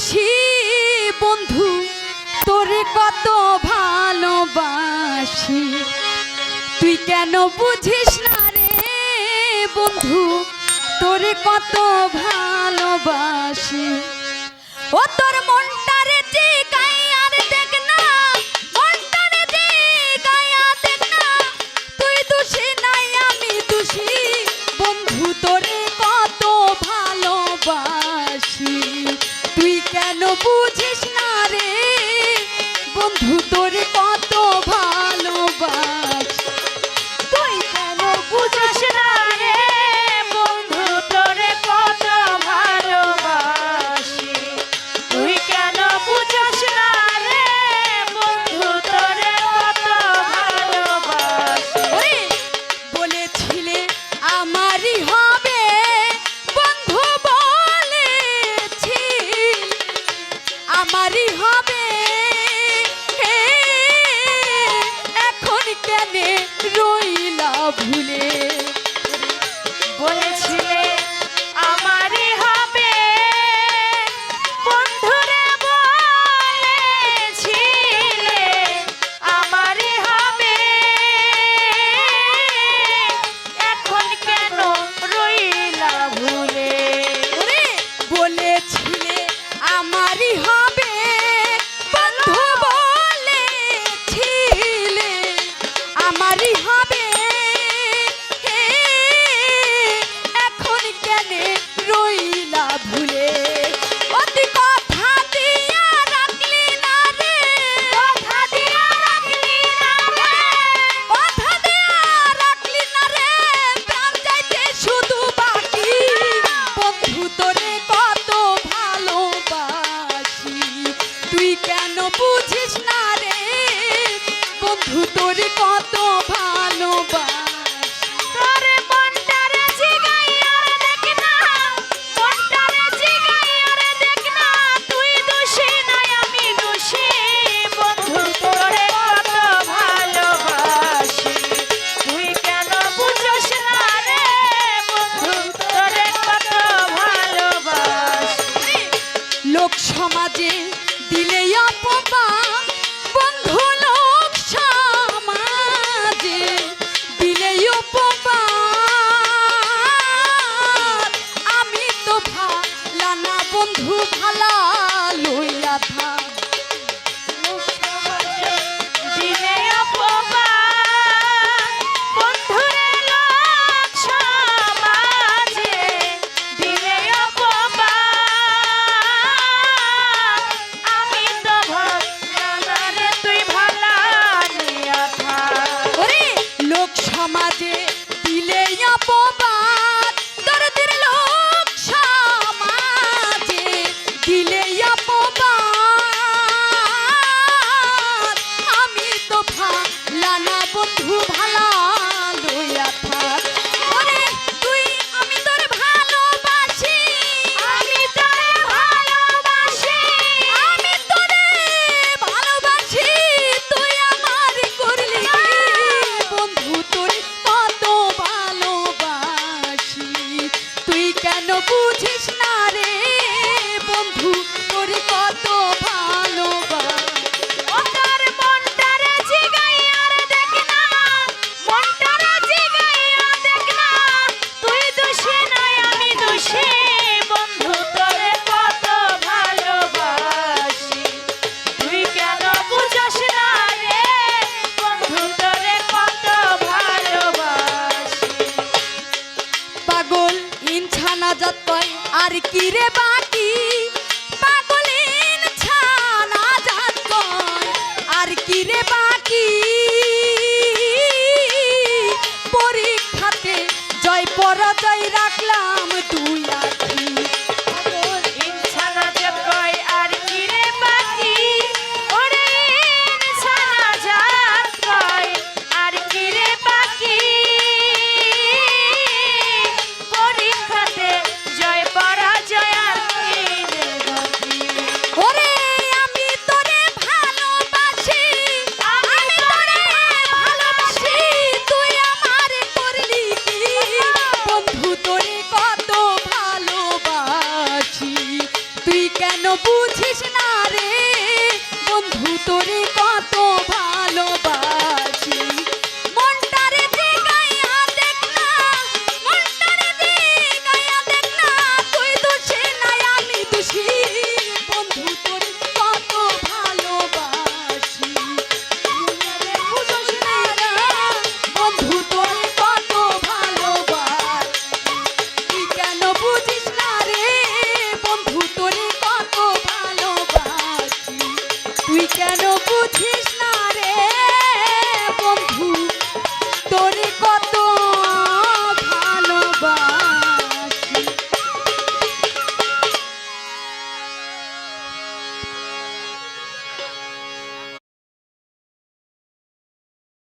খুশি বন্ধু, তোরে কত ভালোবাসি। তুই কেন বুঝিস না রে বন্ধু, তোরে কত ভালোবাসি। ও তোর মনটা Bubu. হবে? এখন কেন রইলা ভুলে? বলে আমারই হবে। এখন কেন রাখলি শুধু বাকি। কত ভালোবাসি। তুই কেন বুঝিস না রে? বন্ধু তোরে কত ভূত